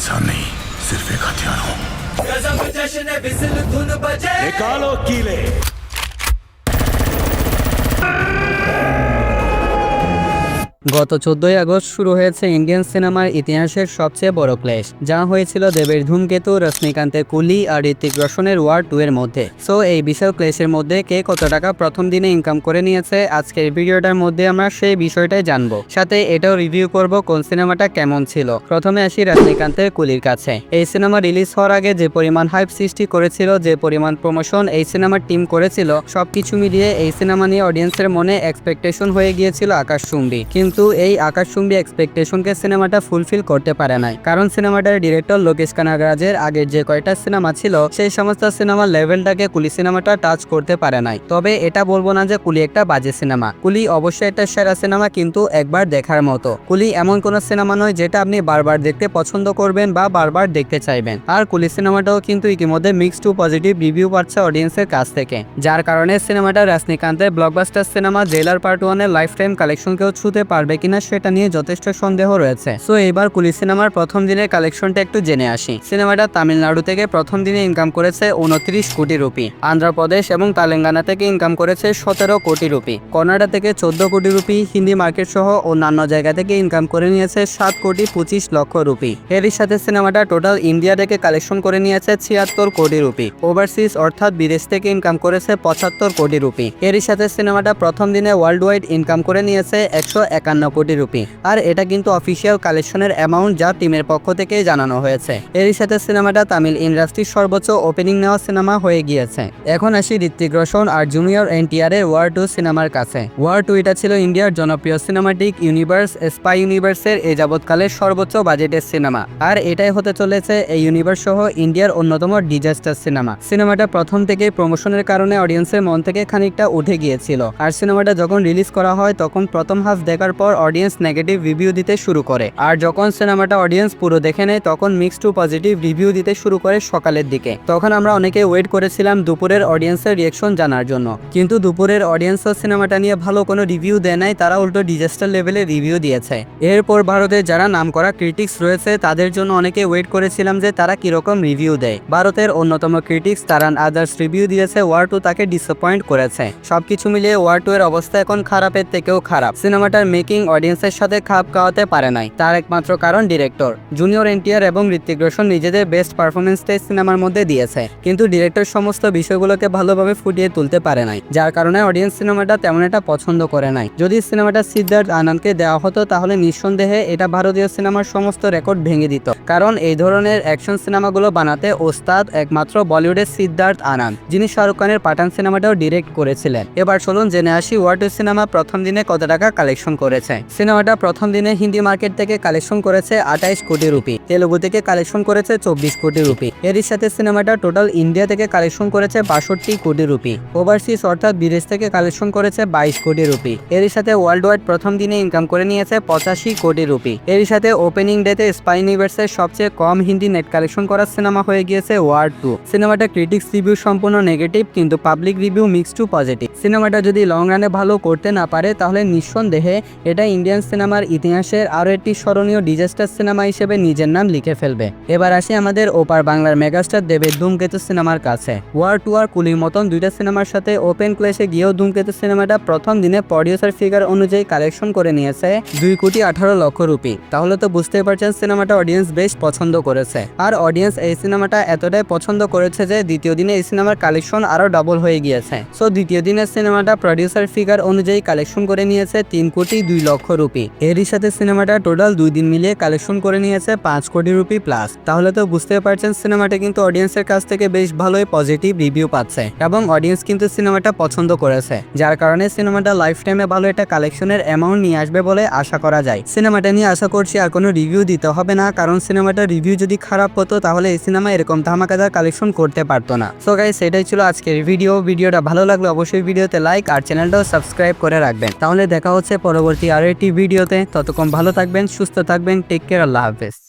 इंसान नहीं सिर्फ़ एक हथियार हूँ। निकालो कीले। গত চোদ্দই আগস্ট শুরু হয়েছে ইন্ডিয়ান সিনেমার ইতিহাসের সবচেয়ে বড় ক্লেশ, যা হয়েছিল দেবের ধূমকেতু, রজনীকান্তের কুলি আর ঋতিক রোশনের ওয়ার টু এর মধ্যে। সো এই বিশাল ক্লেশের মধ্যে কে কত টাকা প্রথম দিনে ইনকাম করে নিয়েছে? আজকের ভিডিওটার মধ্যে আমরা সেই বিষয়টাই জানব। সাথে এটাও রিভিউ করব কোন সিনেমাটা কেমন ছিল। প্রথমে আসি রজনীকান্তের কুলির কাছে। এই সিনেমা রিলিজ হওয়ার আগে যে পরিমাণ হাইপ সৃষ্টি করেছিল, যে পরিমাণ প্রমোশন এই সিনেমার টিম করেছিল, সবকিছু মিলিয়ে এই সিনেমা নিয়ে অডিয়েন্সের মনে এক্সপেকটেশন হয়ে গিয়েছিল আকাশচুম্বী কিন্তু এই আকাশচুম্বী এক্সপেকটেশনকে সিনেমাটা ফুলফিল করতে পারে নাই। কারণ সিনেমাটার ডিরেক্টর লোকেশ কানাগরাজের আগের যে কয়টা সিনেমা ছিল, সেই সমস্ত সিনেমার লেভেলটাকে কুলি সিনেমাটা টাচ করতে পারে নাই। তবে এটা বলব না যে কুলি একটা বাজে সিনেমা। কুলি অবশ্যই একটা সেরা সিনেমা কিন্তু একবার দেখার মতো। কুলি এমন কোন সিনেমা নয় যেটা আপনি বারবার দেখতে পছন্দ করবেন বা বারবার দেখতে চাইবেন। আর কুলি সিনেমাটাও কিন্তু ইতিমধ্যে মিক্স টু পজিটিভ রিভিউ পাচ্ছে অডিয়েন্সের কাছ থেকে। যার কারণে সিনেমাটা রজনীকান্তের ব্লকবাস্টার সিনেমা জেলার পার্ট ওয়ানের লাইফ টাইম কালেকশনকেও ছুতে পারবে কিনা সেটা নিয়ে যথেষ্ট সন্দেহ রয়েছে। সো এবার কুলি সিনেমার প্রথম দিনের কালেকশনটা একটু জেনে আসি। সিনেমাটা তামিলনাড়ু থেকে প্রথম দিনে ইনকাম করেছে উনত্রিশ কোটি রুপি। আন্ধ্রপ্রদেশ এবং তেলেঙ্গানা থেকে ইনকাম করেছে সতেরো কোটি রুপি। কর্ণাটক থেকে চোদ্দ কোটি রুপি, হিন্দি মার্কেট সহ অন্যান্য জায়গা থেকে ইনকাম করে নিয়েছে সাত কোটি পঁচিশ লক্ষ রুপি। এরই সাথে সিনেমাটা টোটাল ইন্ডিয়া থেকে কালেকশন করে নিয়েছে ছিয়াত্তর কোটি রুপি। ওভারসিজ অর্থাৎ বিদেশ থেকে ইনকাম করেছে পঁচাত্তর কোটি রুপি। এরই সাথে সিনেমাটা প্রথম দিনে ওয়ার্ল্ড ওয়াইড ইনকাম করে নিয়েছে একশো একান্ন কোটি রুপি। আর এটা কিন্তু অফিসিয়াল কালেকশনের অ্যামাউন্ট যা টিমের পক্ষ থেকে জানানো হয়েছে। এরই সাথে সিনেমাটা তামিল ইন্ডাস্ট্রির সর্বোচ্চ ওপেনিং নেওয়া সিনেমা হয়ে গিয়েছে। এখন আসি ঋত্বিক রোশন আর জুনিয়র এনটিআর এর ওয়ার টু সিনেমার কাছে। ওয়ার টু এটা ছিল ইন্ডিয়ার জনপ্রিয় সিনেমাটিক ইউনিভার্স স্পাই ইউনিভার্সের এই যাবৎকালের সর্বোচ্চ বাজেটের সিনেমা আর এটাই হতে চলেছে এই ইউনিভার্স সহ ইন্ডিয়ার অন্যতম ডিজাস্টার সিনেমা সিনেমাটা প্রথম থেকে প্রমোশনের কারণে অডিয়েন্সের মন থেকে খানিকটা উঠে গিয়েছিল। আর সিনেমাটা যখন রিলিজ করা হয়, তখন প্রথম হাফ দেখার পর অডিয়েন্স নেগেটিভ রিভিউ দিতে শুরু করে। আর যখন সিনেমাটা অডিয়েন্স পুরো দেখে নেয়, তখন মিক্স টু পজিটিভ রিভিউ দিতে শুরু করে সকালের দিকে। তখন আমরা অনেকে ওয়েট করেছিলাম দুপুরের অডিয়েন্সের রিয়েকশন জানার জন্য। কিন্তু দুপুরের অডিয়েন্সও সিনেমাটা নিয়ে ভালো কোনো রিভিউ দেয় নাই, তারা উল্টো ডিজাস্টার লেভেলে রিভিউ দিয়েছে। এরপর ভারতের যারা নামকরা ক্রিটিক্স রয়েছে, তাদের জন্য অনেকে ওয়েট করেছিলাম যে তারা কীরকম রিভিউ দেয়। ভারতের অন্যতম ক্রিটিক্স তারান আদার্স রিভিউ দিয়েছে, ওয়ার টু তাকে ডিসঅ্যাপয়েন্ট করেছে। সবকিছু মিলিয়ে ওয়ার টু এর অবস্থা এখন খারাপের থেকেও খারাপ। সিনেমাটার মেকিং অডিয়েন্সের সাথে খাপ খাওয়াতে পারে নাই। তার একমাত্র কারণ ডিরেক্টর জুনিয়র এনটিআর এবং ঋত্বিক রোশন নিজেদের বেস্ট পারফরমেন্সটাই সিনেমার মধ্যে দিয়েছে। কিন্তু ডিরেক্টর সমস্ত বিষয়গুলোকে ভালোভাবে ফুটিয়ে তুলতে পারে নাই। যার কারণে অডিয়েন্স সিনেমাটা তেমন একটা পছন্দ করে নাই। যদি সিনেমাটা সিদ্ধার্থ আনন্দকে দেওয়া হতো, তাহলে নিঃসন্দেহে এটা ভারতীয় সিনেমার সমস্ত রেকর্ড ভেঙে দিত। কারণ এই ধরনের অ্যাকশন সিনেমাগুলো বানাতে ওস্তাদ একমাত্র বলিউডের সিদ্ধার্থ আনন্দ, যিনি শাহরুখ খানের পাঠান সিনেমাটাও ডিরেক্ট করেছিলেন। এবার চলুন জেনে আসি ওয়ার্ড সিনেমা প্রথম দিনে কত টাকা কালেকশন করেছে। সিনেমাটা প্রথম দিনে হিন্দি মার্কেট থেকে কালেকশন করেছে আঠাইশ কোটি রুপি। তেলুগু থেকে কালেকশন করেছে চব্বিশ কোটি রুপি। এরই সাথে সিনেমাটা টোটাল ইন্ডিয়া থেকে কালেকশন করেছে বাষট্টি কোটি রুপি। ওভারসিজ অর্থাৎ বিদেশ থেকে কালেকশন করেছে বাইশ কোটি রুপি। এরই সাথে ওয়ার্ল্ড ওয়াইড প্রথম দিনে ইনকাম করে নিয়েছে পঁচাশি কোটি রুপি। এরই সাথে ওপেনিং ডেতে স্পাই ইউনিভার্সের সবচেয়ে কম হিন্দি নেট কালেকশন করা সিনেমা হয়ে গিয়েছে ওয়ার্ড টু সিনেমাটা ক্রিটিক্স রিভিউ সম্পূর্ণ নেগেটিভ কিন্তু public review mix to positive সিনেমাটা যদি লং রানে ভালো করতে না পারে, তাহলে নিঃসন্দেহে এটা ইন্ডিয়ান সিনেমার ইতিহাসের আরও একটি স্মরণীয় ডিজাস্টার সিনেমা হিসেবে নিজের নাম লিখে ফেলবে। এবার আসি আমাদের ওপার বাংলার মেগাস্টার দেবের ধূমকেতু সিনেমার কাছে। ওয়ার টু আর কুলির মতন দুইটা সিনেমার সাথে ওপেন ক্লেশে গিয়েও ধূমকেতু সিনেমাটা প্রথম দিনে প্রডিউসার ফিগার অনুযায়ী কালেকশন করে নিয়েছে দুই কোটি আঠারো লক্ষ রুপি। তাহলে তো বুঝতেই পারছেন সিনেমাটা অডিয়েন্স বেশ পছন্দ করেছে। আর অডিয়েন্স এই সিনেমাটা এতটাই পছন্দ করেছে যে দ্বিতীয় দিনে এই সিনেমার কালেকশন আরও ডাবল হয়ে গিয়েছে। সো দ্বিতীয় দিনের সিনেমাটা প্রডিউসার ফিগার অনুযায়ী কালেকশন করে নিয়েছে তিন কোটি দুই লক্ষ রুপি। এরই সাথে সিনেমাটা টোটাল দুই দিন মিলিয়ে কালেকশন করে নিয়েছে পাঁচ কোটি রুপি প্লাস তাহলে তো বুঝতে পারছেন, সিনেমাটা কিন্তু অডিয়েন্সের কাছ থেকে বেশ ভালোই পজিটিভ রিভিউ পাচ্ছে। এবং অডিয়েন্স কিন্তু সিনেমাটা পছন্দ করেছে, যার কারণে সিনেমাটা লাইফ টাইমে ভালো একটা কালেকশনের অ্যামাউন্ট নিয়ে আসবে বলে আশা করা যায়। সিনেমাটা নিয়ে আশা করছি আর কোনো রিভিউ দিতে হবে না, কারণ সিনেমাটার রিভিউ যদি খারাপ হতো, তাহলে এই সিনেমা এরকম ধামাকাদার কালেকশন করতে পারতো না। সো গাইস সেটাই ছিল আজকের ভিডিও ভিডিওটা ভালো লাগলে অবশ্যই ভিডিওতে লাইক আর চ্যানেলটাও সাবস্ক্রাইব করে রাখবেন। তাহলে দেখা হচ্ছে পরবর্তী আরও একটি ভিডিওতে ততক্ষণ ভালো থাকবেন সুস্থ থাকবেন টেক কেয়ার আল্লাহ হাফেজ।